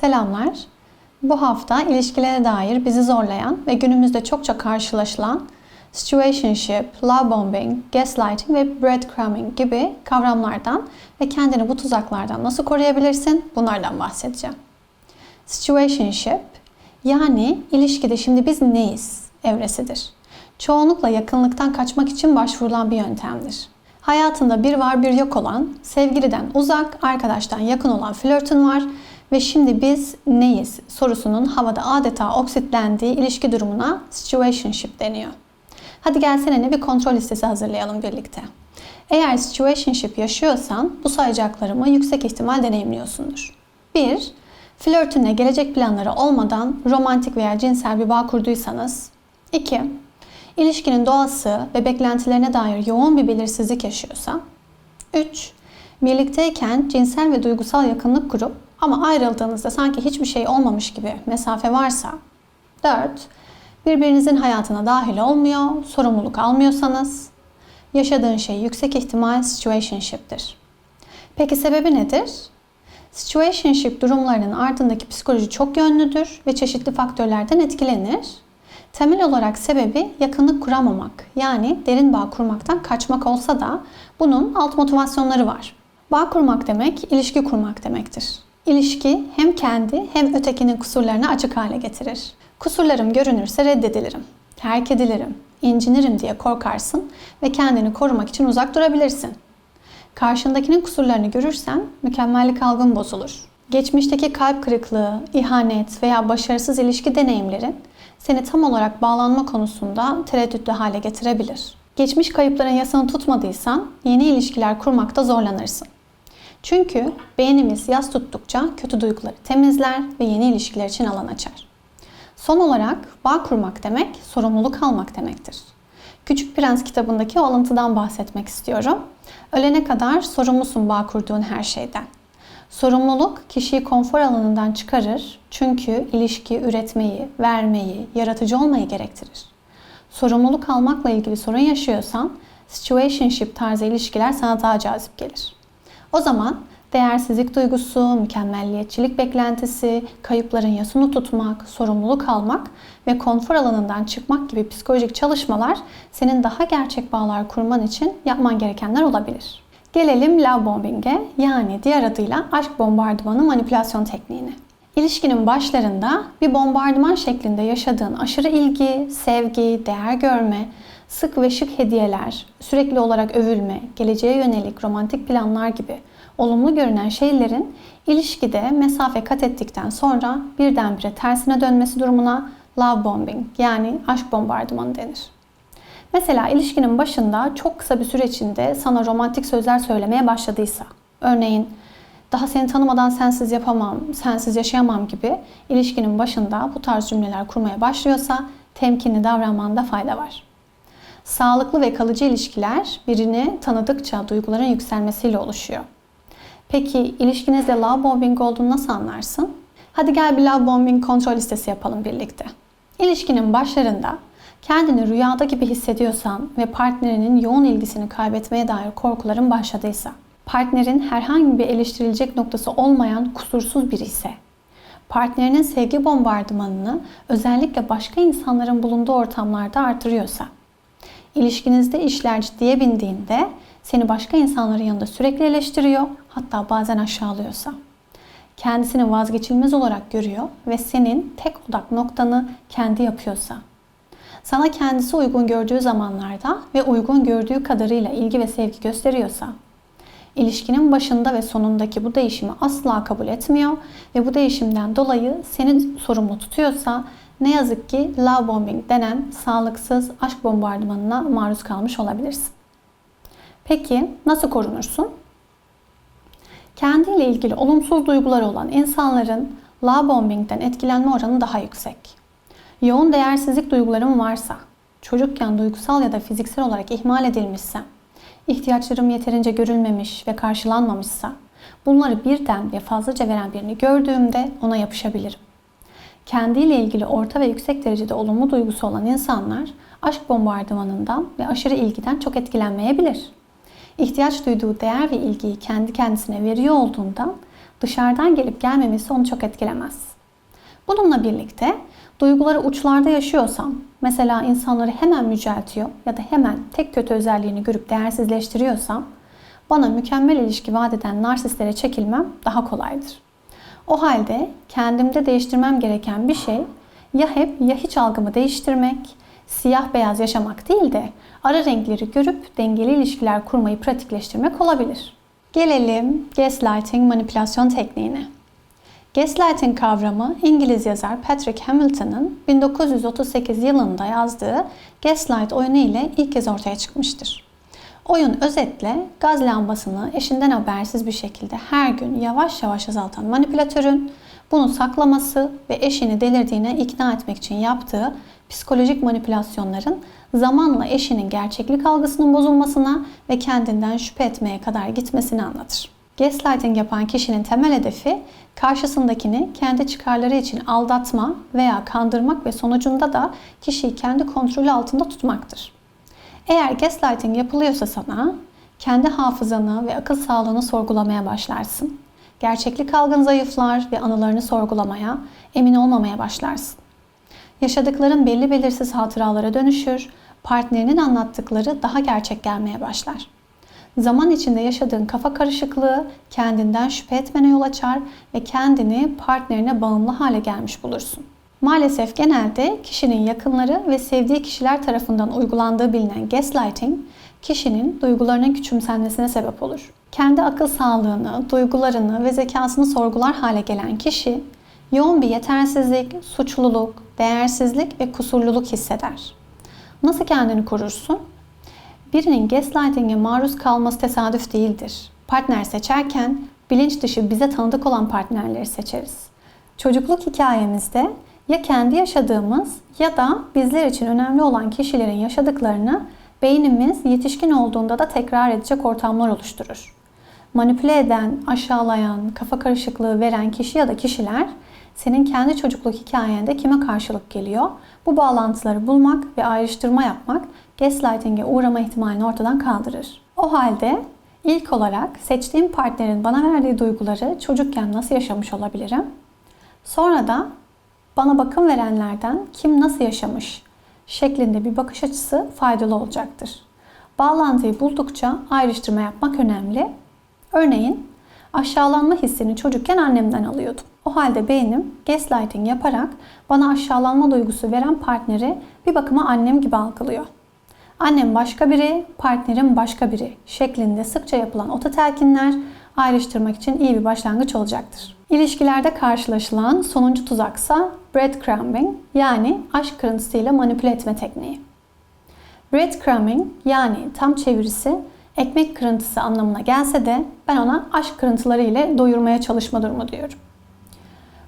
Selamlar. Bu hafta ilişkilere dair bizi zorlayan ve günümüzde çokça karşılaşılan situationship, love bombing, gaslighting ve breadcrumbing gibi kavramlardan ve kendini bu tuzaklardan nasıl koruyabilirsin bunlardan bahsedeceğim. Situationship yani ilişkide şimdi biz neyiz evresidir. Çoğunlukla yakınlıktan kaçmak için başvurulan bir yöntemdir. Hayatında bir var bir yok olan, sevgiliden uzak, arkadaştan yakın olan flörtün var ve şimdi biz neyiz sorusunun havada adeta oksitlendiği ilişki durumuna situationship deniyor. Hadi gelsene ne bir kontrol listesi hazırlayalım birlikte. Eğer situationship yaşıyorsan bu sayacaklarımı yüksek ihtimal deneyimliyorsundur. 1. Flörtünle gelecek planları olmadan romantik veya cinsel bir bağ kurduysanız. 2. İlişkinin doğası ve beklentilerine dair yoğun bir belirsizlik yaşıyorsa. 3. Birlikteyken cinsel ve duygusal yakınlık kurup ama ayrıldığınızda sanki hiçbir şey olmamış gibi mesafe varsa. 4. Birbirinizin hayatına dahil olmuyor, sorumluluk almıyorsanız. Yaşadığın şey yüksek ihtimal situationship'tir. Peki sebebi nedir? Situationship durumlarının ardındaki psikoloji çok yönlüdür ve çeşitli faktörlerden etkilenir. Temel olarak sebebi yakınlık kuramamak, yani derin bağ kurmaktan kaçmak olsa da bunun alt motivasyonları var. Bağ kurmak demek, ilişki kurmak demektir. İlişki hem kendi hem ötekinin kusurlarını açık hale getirir. Kusurlarım görünürse reddedilirim, terk edilirim, incinirim diye korkarsın ve kendini korumak için uzak durabilirsin. Karşındakinin kusurlarını görürsen mükemmellik algın bozulur. Geçmişteki kalp kırıklığı, ihanet veya başarısız ilişki deneyimlerin seni tam olarak bağlanma konusunda tereddütlü hale getirebilir. Geçmiş kayıpların yasını tutmadıysan yeni ilişkiler kurmakta zorlanırsın. Çünkü beynimiz yas tuttukça kötü duyguları temizler ve yeni ilişkiler için alan açar. Son olarak bağ kurmak demek sorumluluk almak demektir. Küçük Prens kitabındaki o alıntıdan bahsetmek istiyorum. Ölene kadar sorumlusun bağ kurduğun her şeyden. Sorumluluk kişiyi konfor alanından çıkarır çünkü ilişki üretmeyi, vermeyi, yaratıcı olmayı gerektirir. Sorumluluk almakla ilgili sorun yaşıyorsan situationship tarzı ilişkiler sana daha cazip gelir. O zaman değersizlik duygusu, mükemmelliyetçilik beklentisi, kayıpların yasını tutmak, sorumluluk almak ve konfor alanından çıkmak gibi psikolojik çalışmalar senin daha gerçek bağlar kurman için yapman gerekenler olabilir. Gelelim love bombing'e yani diğer adıyla aşk bombardımanı manipülasyon tekniğine. İlişkinin başlarında bir bombardıman şeklinde yaşadığın aşırı ilgi, sevgi, değer görme, sık ve şık hediyeler, sürekli olarak övülme, geleceğe yönelik romantik planlar gibi olumlu görünen şeylerin ilişkide mesafe kat ettikten sonra birdenbire tersine dönmesi durumuna love bombing yani aşk bombardımanı denir. Mesela ilişkinin başında çok kısa bir süre içinde sana romantik sözler söylemeye başladıysa, örneğin daha seni tanımadan sensiz yapamam, sensiz yaşayamam gibi ilişkinin başında bu tarz cümleler kurmaya başlıyorsa temkinli davranmanda fayda var. Sağlıklı ve kalıcı ilişkiler birini tanıdıkça duyguların yükselmesiyle oluşuyor. Peki ilişkinizde love bombing olduğunu nasıl anlarsın? Hadi gel bir love bombing kontrol listesi yapalım birlikte. İlişkinin başlarında kendini rüyada gibi hissediyorsan ve partnerinin yoğun ilgisini kaybetmeye dair korkuların başladıysa, partnerin herhangi bir eleştirilecek noktası olmayan kusursuz biri ise, partnerinin sevgi bombardımanını özellikle başka insanların bulunduğu ortamlarda artırıyorsa, ilişkinizde işler ciddiye bindiğinde seni başka insanların yanında sürekli eleştiriyor, hatta bazen aşağılıyorsa, kendisini vazgeçilmez olarak görüyor ve senin tek odak noktanı kendi yapıyorsa, sana kendisi uygun gördüğü zamanlarda ve uygun gördüğü kadarıyla ilgi ve sevgi gösteriyorsa, ilişkinin başında ve sonundaki bu değişimi asla kabul etmiyor ve bu değişimden dolayı seni sorumlu tutuyorsa ne yazık ki love bombing denen sağlıksız aşk bombardımanına maruz kalmış olabilirsin. Peki nasıl korunursun? Kendiyle ilgili olumsuz duygular olan insanların love bombingden etkilenme oranı daha yüksek. Yoğun değersizlik duygularım varsa, çocukken duygusal ya da fiziksel olarak ihmal edilmişsem, ihtiyaçlarım yeterince görülmemiş ve karşılanmamışsa, bunları birden ve fazlaca veren birini gördüğümde ona yapışabilirim. Kendiyle ilgili orta ve yüksek derecede olumlu duygusu olan insanlar aşk bombardımanından ve aşırı ilgiden çok etkilenmeyebilir. İhtiyaç duyduğu değer ve ilgiyi kendi kendisine veriyor olduğundan Dışarıdan gelip gelmemesi onu çok etkilemez. Bununla birlikte duyguları uçlarda yaşıyorsam, mesela insanları hemen yüceltiyor ya da hemen tek kötü özelliğini görüp değersizleştiriyorsam, bana mükemmel ilişki vaat eden narsistlere çekilmem daha kolaydır. O halde kendimde değiştirmem gereken bir şey ya hep ya hiç algımı değiştirmek, siyah beyaz yaşamak değil de ara renkleri görüp dengeli ilişkiler kurmayı pratikleştirmek olabilir. Gelelim gaslighting manipülasyon tekniğine. Gaslighting kavramı İngiliz yazar Patrick Hamilton'ın 1938 yılında yazdığı Gaslight oyunu ile ilk kez ortaya çıkmıştır. Oyun özetle gaz lambasını eşinden habersiz bir şekilde her gün yavaş yavaş azaltan manipülatörün bunu saklaması ve eşini delirdiğine ikna etmek için yaptığı psikolojik manipülasyonların zamanla eşinin gerçeklik algısının bozulmasına ve kendinden şüphe etmeye kadar gitmesini anlatır. Gaslighting yapan kişinin temel hedefi karşısındakini kendi çıkarları için aldatma veya kandırmak ve sonucunda da kişiyi kendi kontrolü altında tutmaktır. Eğer gaslighting yapılıyorsa sana kendi hafızanı ve akıl sağlığını sorgulamaya başlarsın. Gerçeklik algın zayıflar ve anılarını sorgulamaya, emin olmamaya başlarsın. Yaşadıkların belli belirsiz hatıralara dönüşür, partnerinin anlattıkları daha gerçek gelmeye başlar. Zaman içinde yaşadığın kafa karışıklığı kendinden şüphe etmene yol açar ve kendini partnerine bağımlı hale gelmiş bulursun. Maalesef genelde kişinin yakınları ve sevdiği kişiler tarafından uygulandığı bilinen gaslighting, kişinin duygularının küçümsenmesine sebep olur. Kendi akıl sağlığını, duygularını ve zekasını sorgular hale gelen kişi, yoğun bir yetersizlik, suçluluk, değersizlik ve kusurluluk hisseder. Nasıl kendini korursun? Birinin gaslighting'e maruz kalması tesadüf değildir. Partner seçerken bilinç dışı bize tanıdık olan partnerleri seçeriz. Çocukluk hikayemizde ya kendi yaşadığımız ya da bizler için önemli olan kişilerin yaşadıklarını beynimiz yetişkin olduğunda da tekrar edecek ortamlar oluşturur. Manipüle eden, aşağılayan, kafa karışıklığı veren kişi ya da kişiler senin kendi çocukluk hikayende kime karşılık geliyor? Bu bağlantıları bulmak ve ayrıştırma yapmak gaslighting'e uğrama ihtimalini ortadan kaldırır. O halde ilk olarak seçtiğim partnerin bana verdiği duyguları çocukken nasıl yaşamış olabilirim? Sonra da bana bakım verenlerden kim nasıl yaşamış şeklinde bir bakış açısı faydalı olacaktır. Bağlantıyı buldukça ayrıştırma yapmak önemli. Örneğin aşağılanma hissini çocukken annemden alıyordum. O halde beynim gaslighting yaparak bana aşağılanma duygusu veren partneri bir bakıma annem gibi algılıyor. Annem başka biri, partnerim başka biri şeklinde sıkça yapılan ototelkinler ayrıştırmak için iyi bir başlangıç olacaktır. İlişkilerde karşılaşılan sonuncu tuzaksa breadcrumbing yani aşk kırıntısıyla manipüle etme tekniği. Breadcrumbing yani tam çevirisi ekmek kırıntısı anlamına gelse de ben ona aşk kırıntıları ile doyurmaya çalışma durumu diyorum.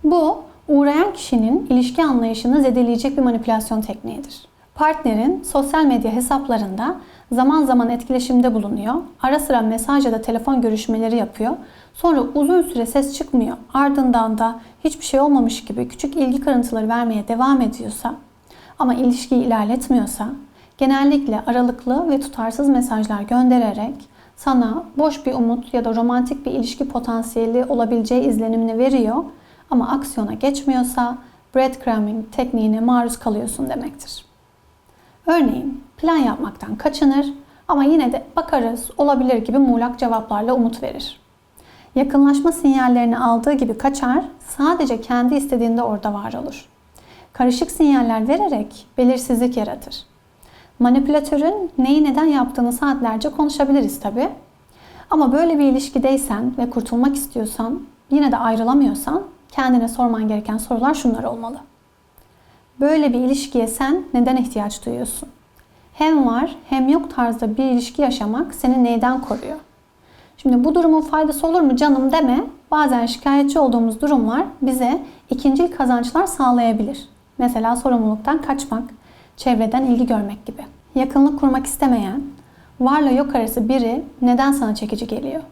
Bu uğrayan kişinin ilişki anlayışını zedeleyecek bir manipülasyon tekniğidir. Partnerin sosyal medya hesaplarında zaman zaman etkileşimde bulunuyor. Ara sıra mesaj ya da telefon görüşmeleri yapıyor. Sonra uzun süre ses çıkmıyor. Ardından da hiçbir şey olmamış gibi küçük ilgi kırıntıları vermeye devam ediyorsa ama ilişkiyi ilerletmiyorsa genellikle aralıklı ve tutarsız mesajlar göndererek sana boş bir umut ya da romantik bir ilişki potansiyeli olabileceği izlenimini veriyor ama aksiyona geçmiyorsa breadcrumbing tekniğine maruz kalıyorsun demektir. Örneğin plan yapmaktan kaçınır ama yine de bakarız, olabilir gibi muğlak cevaplarla umut verir. Yakınlaşma sinyallerini aldığı gibi kaçar, sadece kendi istediğinde orada var olur. Karışık sinyaller vererek belirsizlik yaratır. Manipülatörün neyi neden yaptığını saatlerce konuşabiliriz tabi. Ama böyle bir ilişkideysen ve kurtulmak istiyorsan, yine de ayrılamıyorsan kendine sorman gereken sorular şunlar olmalı. Böyle bir ilişkiye sen neden ihtiyaç duyuyorsun? Hem var hem yok tarzda bir ilişki yaşamak seni neyden koruyor? Şimdi bu durumun faydası olur mu canım deme. Bazen şikayetçi olduğumuz durumlar bize ikinci kazançlar sağlayabilir. Mesela sorumluluktan kaçmak, çevreden ilgi görmek gibi. Yakınlık kurmak istemeyen, varla yok arası biri neden sana çekici geliyor?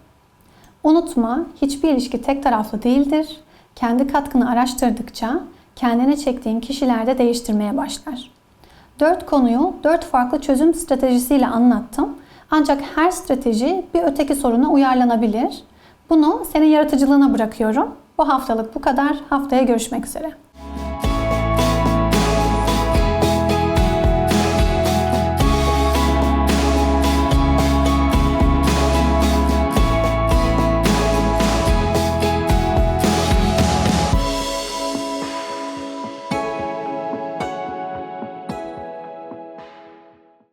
Unutma, hiçbir ilişki tek taraflı değildir. Kendi katkını araştırdıkça kendine çektiğin kişilerde değiştirmeye başlar. Dört konuyu dört farklı çözüm stratejisiyle anlattım. Ancak her strateji bir öteki soruna uyarlanabilir. Bunu senin yaratıcılığına bırakıyorum. Bu haftalık bu kadar. Haftaya görüşmek üzere.